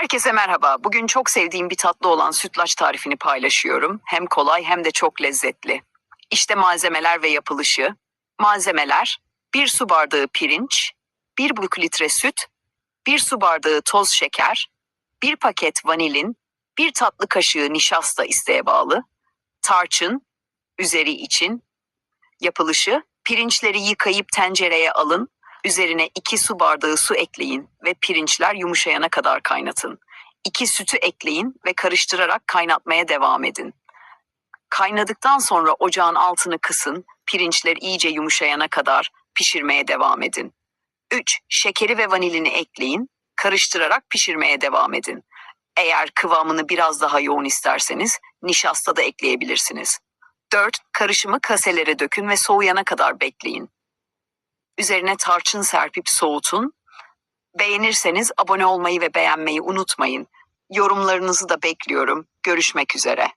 Herkese merhaba. Bugün çok sevdiğim bir tatlı olan sütlaç tarifini paylaşıyorum. Hem kolay hem de çok lezzetli. İşte malzemeler ve yapılışı. Malzemeler 1 su bardağı pirinç, 1,5 litre süt, 1 su bardağı toz şeker, 1 paket vanilin, 1 tatlı kaşığı nişasta isteğe bağlı, tarçın, üzeri için. Yapılışı pirinçleri yıkayıp tencereye alın, Üzerine 2 su bardağı su ekleyin ve pirinçler yumuşayana kadar kaynatın. 2 sütü ekleyin ve karıştırarak kaynatmaya devam edin. Kaynadıktan sonra ocağın altını kısın, pirinçler iyice yumuşayana kadar pişirmeye devam edin. 3. Şekeri ve vanilini ekleyin, karıştırarak pişirmeye devam edin. Eğer kıvamını biraz daha yoğun isterseniz nişasta da ekleyebilirsiniz. 4. Karışımı kaselere dökün ve soğuyana kadar bekleyin. Üzerine tarçın serpip soğutun. Beğenirseniz abone olmayı ve beğenmeyi unutmayın. Yorumlarınızı da bekliyorum. Görüşmek üzere.